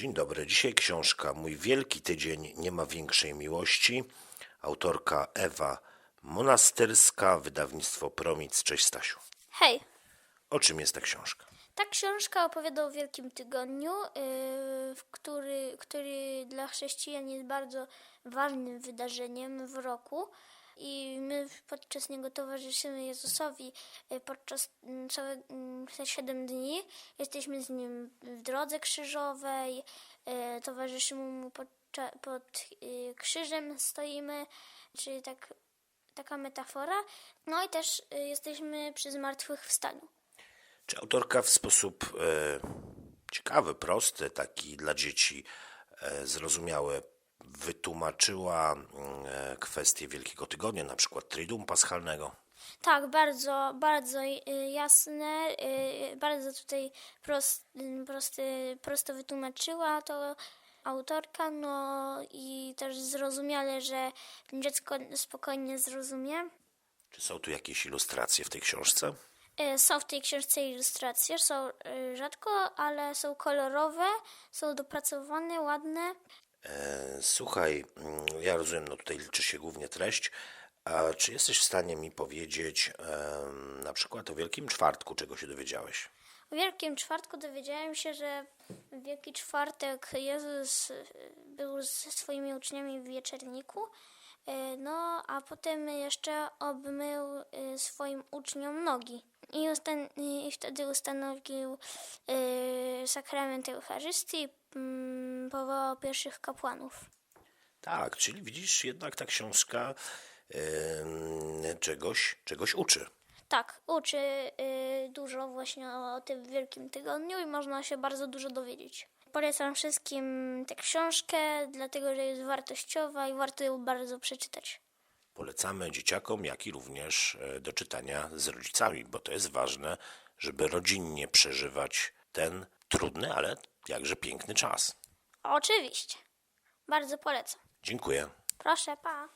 Dzień dobry. Dzisiaj książka Mój wielki tydzień nie ma większej miłości. Autorka Ewa Monasterska, wydawnictwo Promic. Cześć Stasiu. Hej, O czym jest ta książka? ta książka opowiada o Wielkim Tygodniu, yy, który, który dla chrześcijan jest bardzo ważnym wydarzeniem w roku. I my podczas niego towarzyszymy Jezusowi yy, podczas mm, całych mm, te siedem dni. Jesteśmy z Nim w drodze krzyżowej, yy, towarzyszymy Mu podcza- pod yy, krzyżem stoimy, czyli tak, taka metafora. No i też jesteśmy przy zmartwychwstaniu. Czy autorka w sposób e, ciekawy, prosty, taki dla dzieci e, zrozumiały, wytłumaczyła mm, e, kwestię Wielkiego Tygodnia, na przykład Triduum Paschalnego? Tak, bardzo, bardzo y, jasne, y, bardzo tutaj prost, prosty, prosto wytłumaczyła to autorka, no i też zrozumiale, że dziecko spokojnie zrozumie. Czy są tu jakieś ilustracje w tej książce? Y, Są w tej książce ilustracje, są rzadko, ale są kolorowe, są dopracowane, ładne. E, Słuchaj, mm, ja rozumiem, no tutaj liczy się głównie treść. A czy jesteś w stanie mi powiedzieć na przykład o Wielkim Czwartku, czego się dowiedziałeś? W Wielkim Czwartku dowiedziałem się, że w Wielki Czwartek Jezus y, był ze swoimi uczniami w wieczerniku, y, no a potem jeszcze obmył swoim uczniom nogi. I, ustan- i wtedy ustanowił y, sakrament Eucharystii, mm, powołał pierwszych kapłanów. Tak, czyli widzisz, jednak ta książka czegoś, czegoś uczy. Tak, uczy y, dużo właśnie o tym Wielkim Tygodniu i można się bardzo dużo dowiedzieć. Polecam wszystkim tę książkę, dlatego że jest wartościowa i warto ją bardzo przeczytać. Polecamy dzieciakom, jak i również e, do czytania z rodzicami, bo to jest ważne, żeby rodzinnie przeżywać ten trudny, ale jakże piękny czas. Oczywiście. Bardzo polecam. Dziękuję. Proszę, pa.